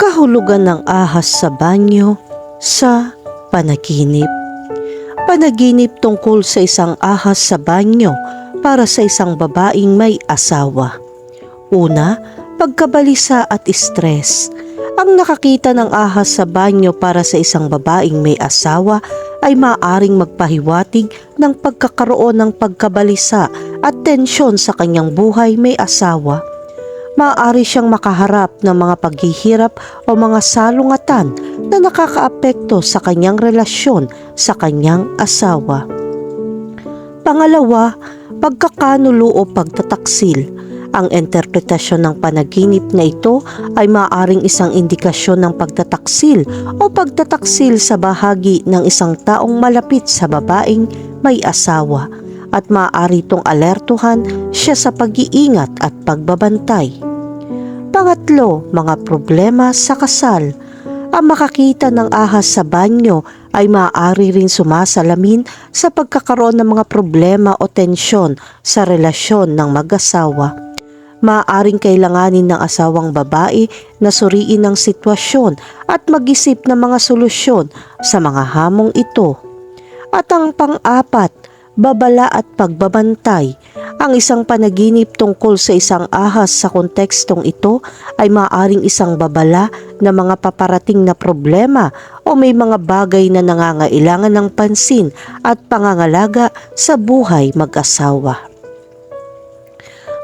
Kahulugan ng ahas sa banyo sa panaginip. Panaginip tungkol sa isang ahas sa banyo para sa isang babaeng may asawa. Una, pagkabalisa at stress. Ang nakakita ng ahas sa banyo para sa isang babaeng may asawa ay maaring magpahiwatig ng pagkakaroon ng pagkabalisa at tensyon sa kanyang buhay may asawa. Maaari siyang makaharap ng mga paghihirap o mga salungatan na nakakaapekto sa kanyang relasyon sa kanyang asawa. Pangalawa, pagkakanulo o pagtataksil. Ang interpretasyon ng panaginip na ito ay maaaring isang indikasyon ng pagtataksil o pagtataksil sa bahagi ng isang taong malapit sa babaeng may asawa at maaari itong alertuhan siya sa pag-iingat at pagbabantay. Pangatlo, mga problema sa kasal. Ang makakita ng ahas sa banyo ay maaari rin sumasalamin sa pagkakaroon ng mga problema o tensyon sa relasyon ng mag-asawa. Maaaring kailanganin ng asawang babae na suriin ang sitwasyon at mag-isip ng mga solusyon sa mga hamong ito. At ang pang-apat, babala at pagbabantay. Ang isang panaginip tungkol sa isang ahas sa kontekstong ito ay maaring isang babala na mga paparating na problema o may mga bagay na nangangailangan ng pansin at pangangalaga sa buhay mag-asawa.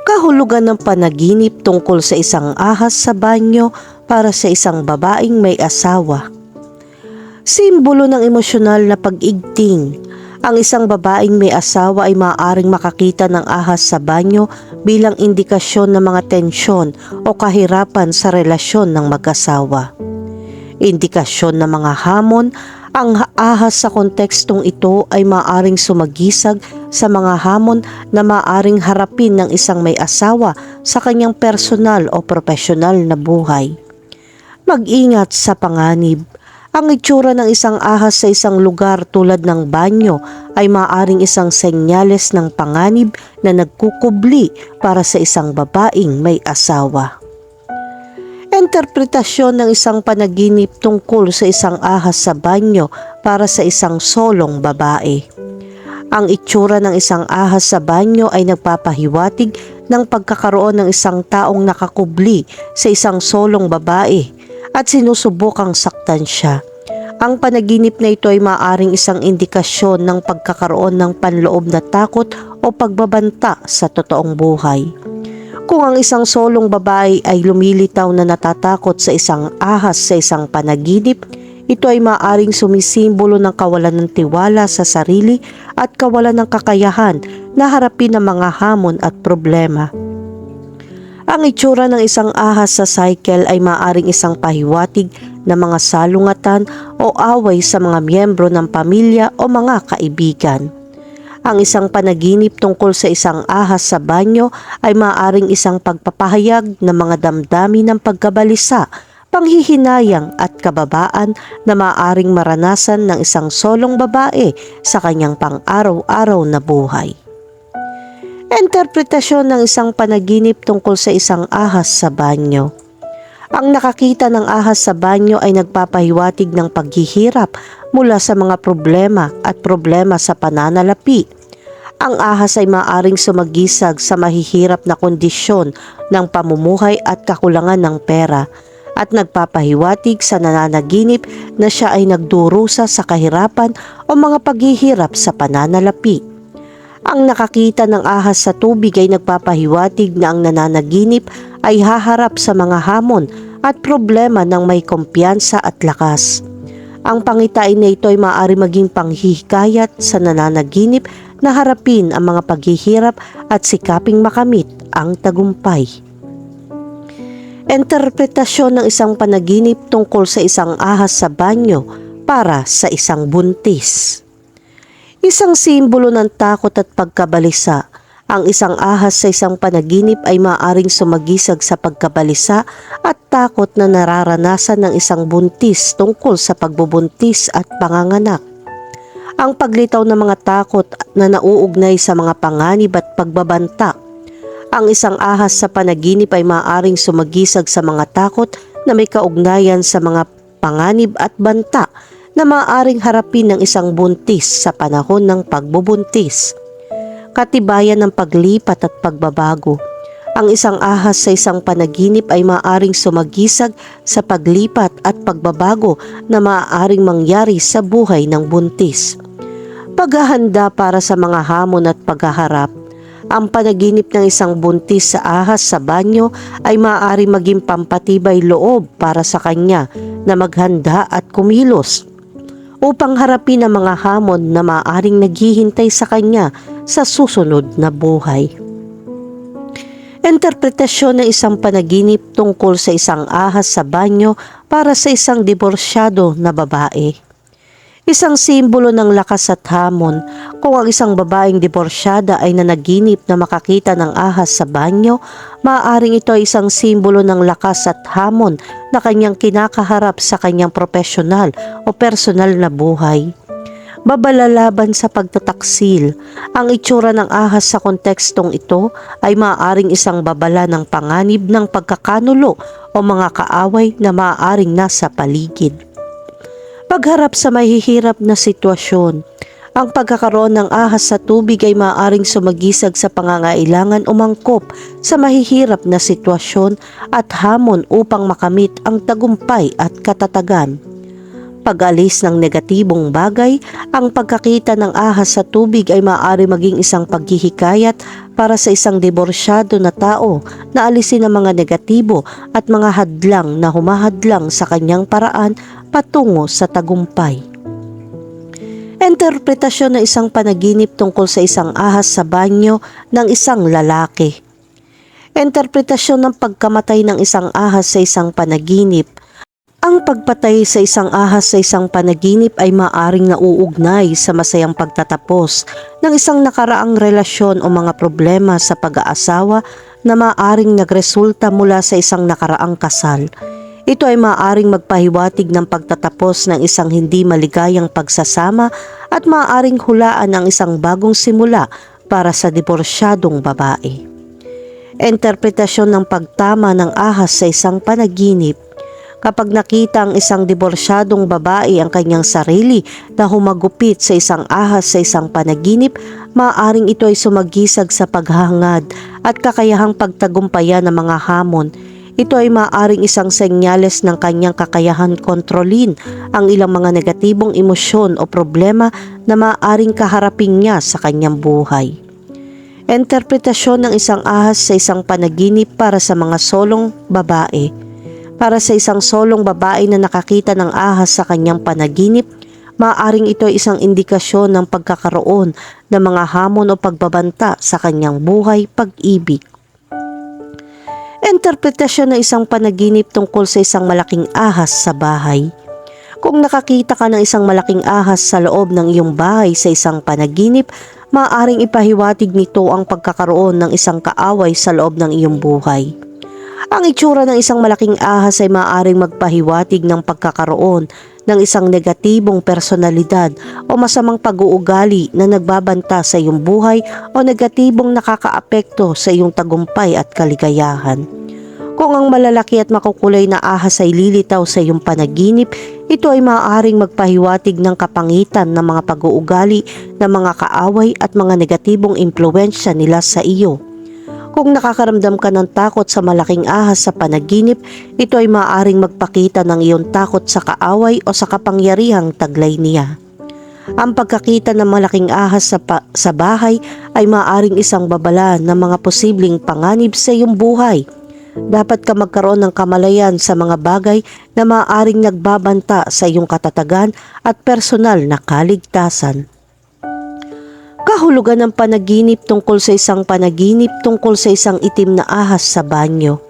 Kahulugan ng panaginip tungkol sa isang ahas sa banyo para sa isang babaeng may asawa. Simbolo ng emosyonal na pag-igting, ang isang babaeng may asawa ay maaaring makakita ng ahas sa banyo bilang indikasyon ng mga tensyon o kahirapan sa relasyon ng mag-asawa. Indikasyon ng mga hamon, ang ahas sa kontekstong ito ay maaaring sumagisag sa mga hamon na maaaring harapin ng isang may asawa sa kanyang personal o profesional na buhay. Mag-ingat sa panganib ang itsura ng isang ahas sa isang lugar tulad ng banyo ay maaring isang senyales ng panganib na nagkukubli para sa isang babaeng may asawa. Interpretasyon ng isang panaginip tungkol sa isang ahas sa banyo para sa isang solong babae. Ang itsura ng isang ahas sa banyo ay nagpapahiwatig ng pagkakaroon ng isang taong nakakubli sa isang solong babae at sinusubukang saktan siya. Ang panaginip na ito ay maaring isang indikasyon ng pagkakaroon ng panloob na takot o pagbabanta sa totoong buhay. Kung ang isang solong babae ay lumilitaw na natatakot sa isang ahas sa isang panaginip, ito ay maaring sumisimbolo ng kawalan ng tiwala sa sarili at kawalan ng kakayahan na harapin ang mga hamon at problema. Ang itsura ng isang ahas sa cycle ay maaring isang pahiwatig ng mga salungatan o away sa mga miyembro ng pamilya o mga kaibigan. Ang isang panaginip tungkol sa isang ahas sa banyo ay maaring isang pagpapahayag ng mga damdamin ng pagkabalisa, panghihinayang at kababaan na maaring maranasan ng isang solong babae sa kanyang pang-araw-araw na buhay. Interpretasyon ng isang panaginip tungkol sa isang ahas sa banyo. Ang nakakita ng ahas sa banyo ay nagpapahiwatig ng paghihirap mula sa mga problema at problema sa pananalapi. Ang ahas ay maaring sumagisag sa mahihirap na kondisyon ng pamumuhay at kakulangan ng pera at nagpapahiwatig sa nananaginip na siya ay nagdurusa sa kahirapan o mga paghihirap sa pananalapi. Ang nakakita ng ahas sa tubig ay nagpapahiwatig na ang nananaginip ay haharap sa mga hamon at problema ng may kumpiyansa at lakas. Ang pangitain na ito ay maaari maging panghihikayat sa nananaginip na harapin ang mga paghihirap at sikaping makamit ang tagumpay. Interpretasyon ng isang panaginip tungkol sa isang ahas sa banyo para sa isang buntis. Isang simbolo ng takot at pagkabalisa. Ang isang ahas sa isang panaginip ay maaring sumagisag sa pagkabalisa at takot na nararanasan ng isang buntis tungkol sa pagbubuntis at panganganak. Ang paglitaw ng mga takot na nauugnay sa mga panganib at pagbabanta. Ang isang ahas sa panaginip ay maaring sumagisag sa mga takot na may kaugnayan sa mga panganib at banta na maaaring harapin ng isang buntis sa panahon ng pagbubuntis. Katibayan ng paglipat at pagbabago. Ang isang ahas sa isang panaginip ay maaaring sumagisag sa paglipat at pagbabago na maaaring mangyari sa buhay ng buntis. Paghahanda para sa mga hamon at paghaharap. Ang panaginip ng isang buntis sa ahas sa banyo ay maaari maging pampatibay loob para sa kanya na maghanda at kumilos upang harapin ang mga hamon na maaaring naghihintay sa kanya sa susunod na buhay. Interpretasyon ng isang panaginip tungkol sa isang ahas sa banyo para sa isang diborsyado na babae. Isang simbolo ng lakas at hamon kung ang isang babaeng diborsyada ay nanaginip na makakita ng ahas sa banyo, maaaring ito ay isang simbolo ng lakas at hamon na kanyang kinakaharap sa kanyang profesional o personal na buhay babalalaban sa pagtataksil. Ang itsura ng ahas sa kontekstong ito ay maaaring isang babala ng panganib ng pagkakanulo o mga kaaway na maaaring nasa paligid. Pagharap sa mahihirap na sitwasyon, ang pagkakaroon ng ahas sa tubig ay maaaring sumagisag sa pangangailangan umangkop sa mahihirap na sitwasyon at hamon upang makamit ang tagumpay at katatagan pag-alis ng negatibong bagay, ang pagkakita ng ahas sa tubig ay maaari maging isang paghihikayat para sa isang diborsyado na tao na alisin ang mga negatibo at mga hadlang na humahadlang sa kanyang paraan patungo sa tagumpay. Interpretasyon ng isang panaginip tungkol sa isang ahas sa banyo ng isang lalaki. Interpretasyon ng pagkamatay ng isang ahas sa isang panaginip – ang pagpatay sa isang ahas sa isang panaginip ay maaring nauugnay sa masayang pagtatapos ng isang nakaraang relasyon o mga problema sa pag-aasawa na maaring nagresulta mula sa isang nakaraang kasal. Ito ay maaring magpahiwatig ng pagtatapos ng isang hindi maligayang pagsasama at maaring hulaan ng isang bagong simula para sa diborsyadong babae. Interpretasyon ng pagtama ng ahas sa isang panaginip kapag nakita ang isang diborsyadong babae ang kanyang sarili na humagupit sa isang ahas sa isang panaginip, maaaring ito ay sumagisag sa paghahangad at kakayahang pagtagumpayan ng mga hamon. Ito ay maaaring isang senyales ng kanyang kakayahan kontrolin ang ilang mga negatibong emosyon o problema na maaaring kaharapin niya sa kanyang buhay. Interpretasyon ng isang ahas sa isang panaginip para sa mga solong babae para sa isang solong babae na nakakita ng ahas sa kanyang panaginip, maaaring ito ay isang indikasyon ng pagkakaroon ng mga hamon o pagbabanta sa kanyang buhay pag-ibig. Interpretasyon ng isang panaginip tungkol sa isang malaking ahas sa bahay. Kung nakakita ka ng isang malaking ahas sa loob ng iyong bahay sa isang panaginip, maaaring ipahiwatig nito ang pagkakaroon ng isang kaaway sa loob ng iyong buhay. Ang itsura ng isang malaking ahas ay maaaring magpahiwatig ng pagkakaroon ng isang negatibong personalidad o masamang pag-uugali na nagbabanta sa iyong buhay o negatibong nakakaapekto sa iyong tagumpay at kaligayahan. Kung ang malalaki at makukulay na ahas ay lilitaw sa iyong panaginip, ito ay maaaring magpahiwatig ng kapangitan ng mga pag-uugali ng mga kaaway at mga negatibong impluensya nila sa iyo. Kung nakakaramdam ka ng takot sa malaking ahas sa panaginip, ito ay maaaring magpakita ng iyong takot sa kaaway o sa kapangyarihang taglay niya. Ang pagkakita ng malaking ahas sa, sa bahay ay maaaring isang babala ng mga posibleng panganib sa iyong buhay. Dapat ka magkaroon ng kamalayan sa mga bagay na maaaring nagbabanta sa iyong katatagan at personal na kaligtasan kahulugan ng panaginip tungkol sa isang panaginip tungkol sa isang itim na ahas sa banyo.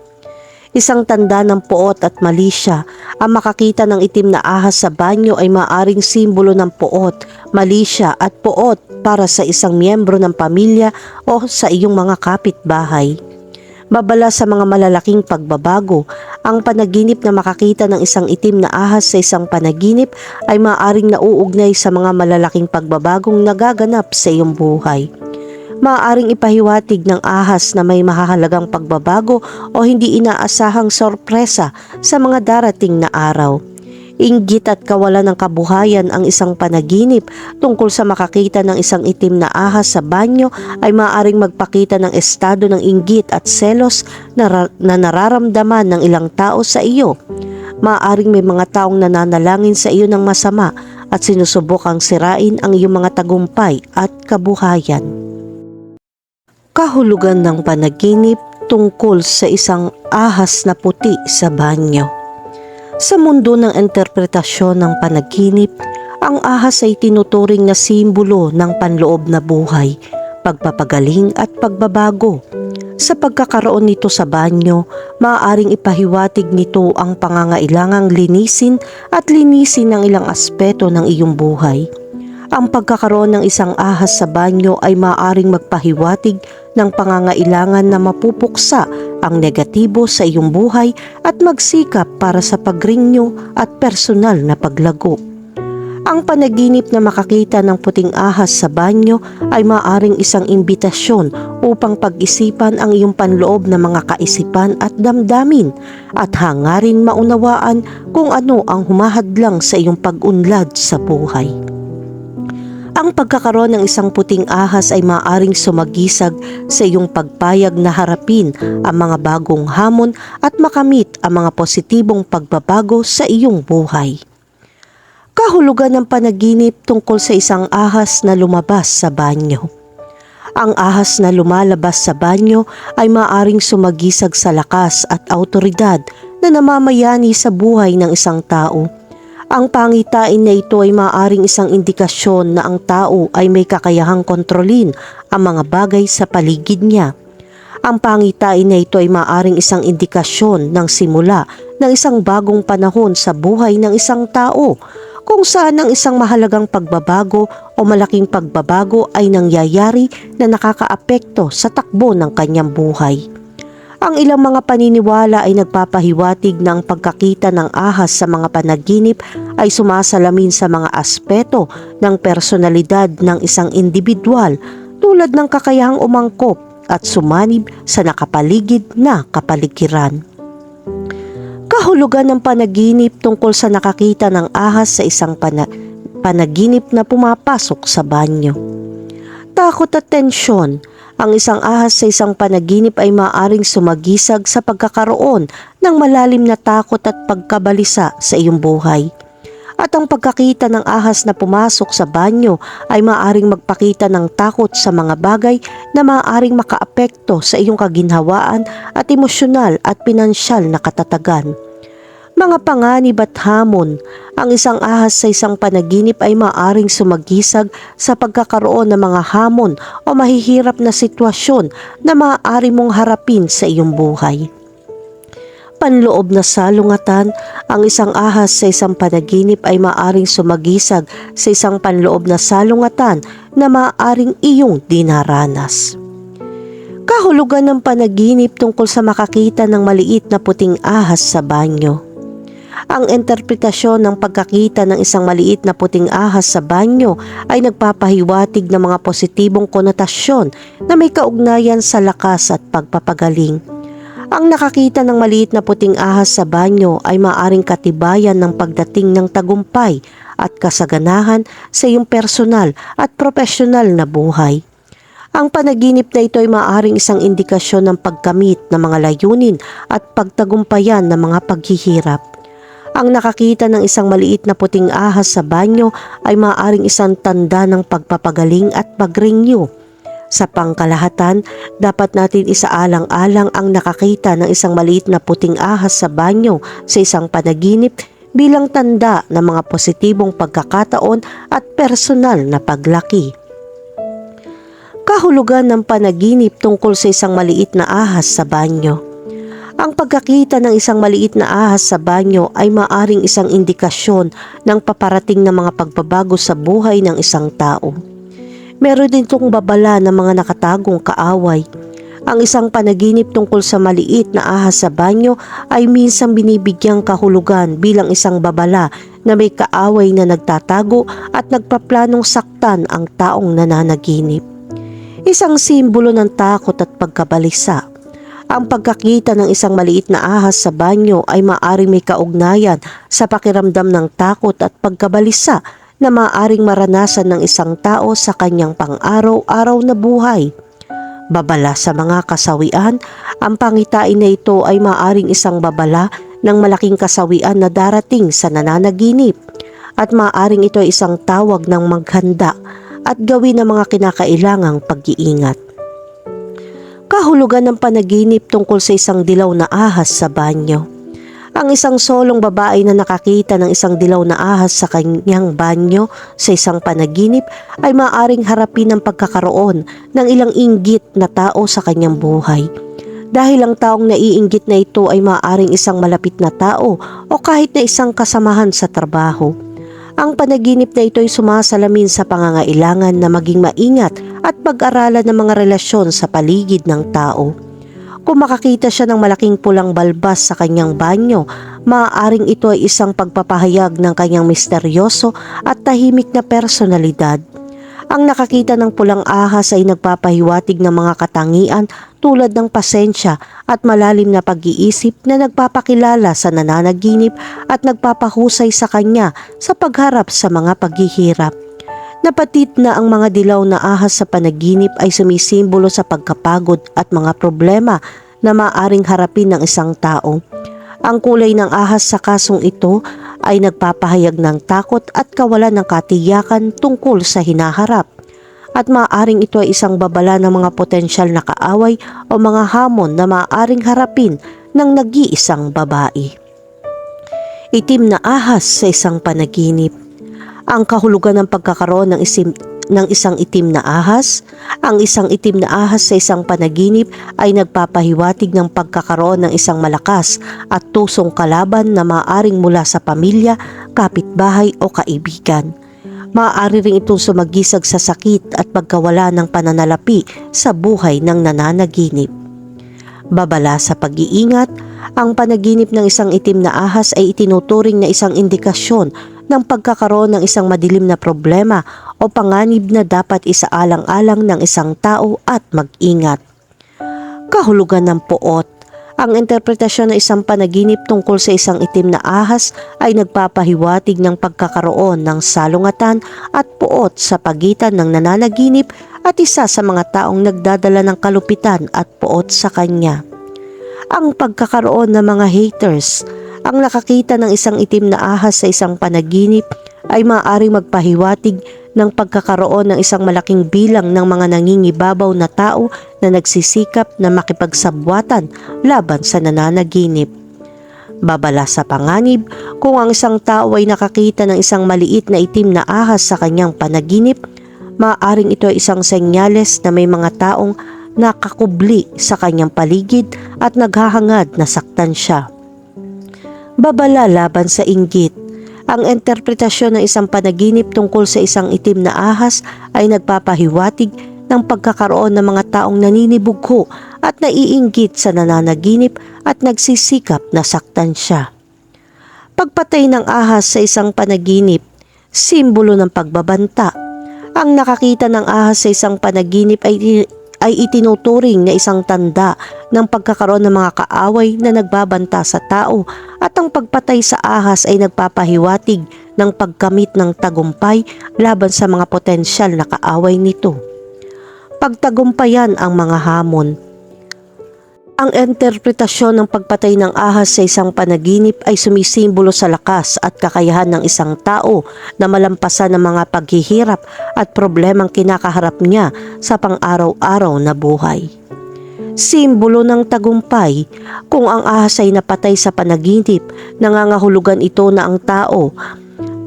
Isang tanda ng poot at malisya, ang makakita ng itim na ahas sa banyo ay maaring simbolo ng poot, malisya at poot para sa isang miyembro ng pamilya o sa iyong mga kapitbahay babala sa mga malalaking pagbabago. Ang panaginip na makakita ng isang itim na ahas sa isang panaginip ay maaring nauugnay sa mga malalaking pagbabagong nagaganap sa iyong buhay. maaaring ipahiwatig ng ahas na may mahahalagang pagbabago o hindi inaasahang sorpresa sa mga darating na araw. Inggit at kawalan ng kabuhayan ang isang panaginip tungkol sa makakita ng isang itim na ahas sa banyo ay maaaring magpakita ng estado ng inggit at selos na, na nararamdaman ng ilang tao sa iyo. Maaaring may mga taong nananalangin sa iyo ng masama at sinusubukang sirain ang iyong mga tagumpay at kabuhayan. Kahulugan ng panaginip tungkol sa isang ahas na puti sa banyo. Sa mundo ng interpretasyon ng panaginip, ang ahas ay tinuturing na simbolo ng panloob na buhay, pagpapagaling at pagbabago. Sa pagkakaroon nito sa banyo, maaaring ipahiwatig nito ang pangangailangang linisin at linisin ng ilang aspeto ng iyong buhay. Ang pagkakaroon ng isang ahas sa banyo ay maaaring magpahiwatig ng pangangailangan na mapupuksa ang negatibo sa iyong buhay at magsikap para sa pagrinyo at personal na paglago. Ang panaginip na makakita ng puting ahas sa banyo ay maaring isang imbitasyon upang pag-isipan ang iyong panloob na mga kaisipan at damdamin at hangarin maunawaan kung ano ang humahadlang sa iyong pag-unlad sa buhay. Ang pagkakaroon ng isang puting ahas ay maaring sumagisag sa iyong pagpayag na harapin ang mga bagong hamon at makamit ang mga positibong pagbabago sa iyong buhay. Kahulugan ng panaginip tungkol sa isang ahas na lumabas sa banyo. Ang ahas na lumalabas sa banyo ay maaring sumagisag sa lakas at autoridad na namamayani sa buhay ng isang tao. Ang pangitain na ito ay maaaring isang indikasyon na ang tao ay may kakayahang kontrolin ang mga bagay sa paligid niya. Ang pangitain na ito ay maaaring isang indikasyon ng simula ng isang bagong panahon sa buhay ng isang tao kung saan ang isang mahalagang pagbabago o malaking pagbabago ay nangyayari na nakakaapekto sa takbo ng kanyang buhay. Ang ilang mga paniniwala ay nagpapahiwatig na ang pagkakita ng ahas sa mga panaginip ay sumasalamin sa mga aspeto ng personalidad ng isang individual tulad ng kakayahang umangkop at sumanib sa nakapaligid na kapaligiran. Kahulugan ng panaginip tungkol sa nakakita ng ahas sa isang pana- panaginip na pumapasok sa banyo. Takot at tensyon, ang isang ahas sa isang panaginip ay maaring sumagisag sa pagkakaroon ng malalim na takot at pagkabalisa sa iyong buhay. At ang pagkakita ng ahas na pumasok sa banyo ay maaring magpakita ng takot sa mga bagay na maaring makaapekto sa iyong kaginhawaan at emosyonal at pinansyal na katatagan. Mga panganib at hamon, ang isang ahas sa isang panaginip ay maaring sumagisag sa pagkakaroon ng mga hamon o mahihirap na sitwasyon na maaari mong harapin sa iyong buhay. Panloob na salungatan, ang isang ahas sa isang panaginip ay maaring sumagisag sa isang panloob na salungatan na maaring iyong dinaranas. Kahulugan ng panaginip tungkol sa makakita ng maliit na puting ahas sa banyo. Ang interpretasyon ng pagkakita ng isang maliit na puting ahas sa banyo ay nagpapahiwatig ng mga positibong konotasyon na may kaugnayan sa lakas at pagpapagaling. Ang nakakita ng maliit na puting ahas sa banyo ay maaring katibayan ng pagdating ng tagumpay at kasaganahan sa iyong personal at profesional na buhay. Ang panaginip na ito ay maaaring isang indikasyon ng pagkamit ng mga layunin at pagtagumpayan ng mga paghihirap. Ang nakakita ng isang maliit na puting ahas sa banyo ay maaaring isang tanda ng pagpapagaling at pag-renew. Sa pangkalahatan, dapat natin isaalang-alang ang nakakita ng isang maliit na puting ahas sa banyo sa isang panaginip bilang tanda ng mga positibong pagkakataon at personal na paglaki. Kahulugan ng panaginip tungkol sa isang maliit na ahas sa banyo. Ang pagkakita ng isang maliit na ahas sa banyo ay maaring isang indikasyon ng paparating na mga pagbabago sa buhay ng isang tao. Meron din itong babala ng mga nakatagong kaaway. Ang isang panaginip tungkol sa maliit na ahas sa banyo ay minsan binibigyang kahulugan bilang isang babala na may kaaway na nagtatago at nagpaplanong saktan ang taong nananaginip. isang simbolo ng takot at pagkabalisa. Ang pagkakita ng isang maliit na ahas sa banyo ay maaring may kaugnayan sa pakiramdam ng takot at pagkabalisa na maaring maranasan ng isang tao sa kanyang pang-araw-araw na buhay. Babala sa mga kasawian, ang pangitain na ito ay maaring isang babala ng malaking kasawian na darating sa nananaginip at maaring ito ay isang tawag ng maghanda at gawin ang mga kinakailangang pag-iingat. Kahulugan ng panaginip tungkol sa isang dilaw na ahas sa banyo. Ang isang solong babae na nakakita ng isang dilaw na ahas sa kanyang banyo sa isang panaginip ay maaring harapin ang pagkakaroon ng ilang inggit na tao sa kanyang buhay. Dahil ang taong naiinggit na ito ay maaring isang malapit na tao o kahit na isang kasamahan sa trabaho. Ang panaginip na ito ay sumasalamin sa pangangailangan na maging maingat at pag-aralan ng mga relasyon sa paligid ng tao. Kung makakita siya ng malaking pulang balbas sa kanyang banyo, maaaring ito ay isang pagpapahayag ng kanyang misteryoso at tahimik na personalidad. Ang nakakita ng pulang ahas ay nagpapahiwatig ng mga katangian tulad ng pasensya at malalim na pag-iisip na nagpapakilala sa nananaginip at nagpapahusay sa kanya sa pagharap sa mga paghihirap. Napatit na ang mga dilaw na ahas sa panaginip ay sumisimbolo sa pagkapagod at mga problema na maaring harapin ng isang tao. Ang kulay ng ahas sa kasong ito ay nagpapahayag ng takot at kawalan ng katiyakan tungkol sa hinaharap. At maaaring ito ay isang babala ng mga potensyal na kaaway o mga hamon na maaaring harapin ng nag-iisang babae. Itim na ahas sa isang panaginip ang kahulugan ng pagkakaroon ng isim ng isang itim na ahas. Ang isang itim na ahas sa isang panaginip ay nagpapahiwatig ng pagkakaroon ng isang malakas at tusong kalaban na maaring mula sa pamilya, kapitbahay o kaibigan. Maaari rin itong sumagisag sa sakit at pagkawala ng pananalapi sa buhay ng nananaginip. Babala sa pag-iingat, ang panaginip ng isang itim na ahas ay itinuturing na isang indikasyon ng pagkakaroon ng isang madilim na problema o panganib na dapat isaalang-alang ng isang tao at mag-ingat. Kahulugan ng puot ang interpretasyon ng isang panaginip tungkol sa isang itim na ahas ay nagpapahiwatig ng pagkakaroon ng salungatan at puot sa pagitan ng nananaginip at isa sa mga taong nagdadala ng kalupitan at puot sa kanya. Ang pagkakaroon ng mga haters ang nakakita ng isang itim na ahas sa isang panaginip ay maaaring magpahiwatig ng pagkakaroon ng isang malaking bilang ng mga nangingibabaw na tao na nagsisikap na makipagsabwatan laban sa nananaginip. Babala sa panganib kung ang isang tao ay nakakita ng isang maliit na itim na ahas sa kanyang panaginip, maaaring ito ay isang senyales na may mga taong nakakubli sa kanyang paligid at naghahangad na saktan siya babala laban sa inggit. Ang interpretasyon ng isang panaginip tungkol sa isang itim na ahas ay nagpapahiwatig ng pagkakaroon ng mga taong naninibugho at naiinggit sa nananaginip at nagsisikap na saktan siya. Pagpatay ng ahas sa isang panaginip, simbolo ng pagbabanta. Ang nakakita ng ahas sa isang panaginip ay ay itinuturing na isang tanda ng pagkakaroon ng mga kaaway na nagbabanta sa tao at ang pagpatay sa ahas ay nagpapahiwatig ng pagkamit ng tagumpay laban sa mga potensyal na kaaway nito. Pagtagumpayan ang mga hamon ang interpretasyon ng pagpatay ng ahas sa isang panaginip ay sumisimbolo sa lakas at kakayahan ng isang tao na malampasan ang mga paghihirap at problemang kinakaharap niya sa pang-araw-araw na buhay. Simbolo ng tagumpay, kung ang ahas ay napatay sa panaginip, nangangahulugan ito na ang tao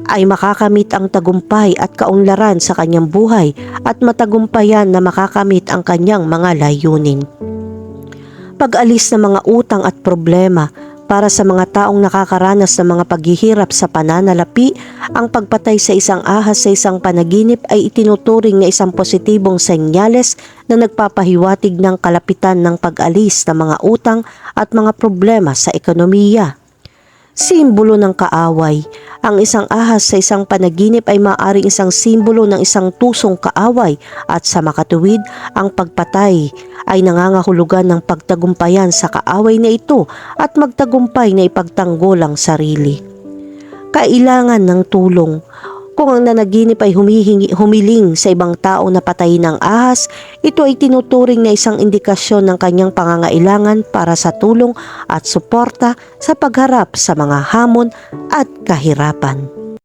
ay makakamit ang tagumpay at kaunlaran sa kanyang buhay at matagumpayan na makakamit ang kanyang mga layunin pag-alis ng mga utang at problema para sa mga taong nakakaranas ng mga paghihirap sa pananalapi, ang pagpatay sa isang ahas sa isang panaginip ay itinuturing na isang positibong senyales na nagpapahiwatig ng kalapitan ng pag-alis ng mga utang at mga problema sa ekonomiya. Simbolo ng kaaway. Ang isang ahas sa isang panaginip ay maaaring isang simbolo ng isang tusong kaaway at sa makatuwid, ang pagpatay ay nangangahulugan ng pagtagumpayan sa kaaway na ito at magtagumpay na ipagtanggol ang sarili. Kailangan ng tulong. Kung ang nanaginip ay humihingi, humiling sa ibang tao na patayin ng ahas, ito ay tinuturing na isang indikasyon ng kanyang pangangailangan para sa tulong at suporta sa pagharap sa mga hamon at kahirapan.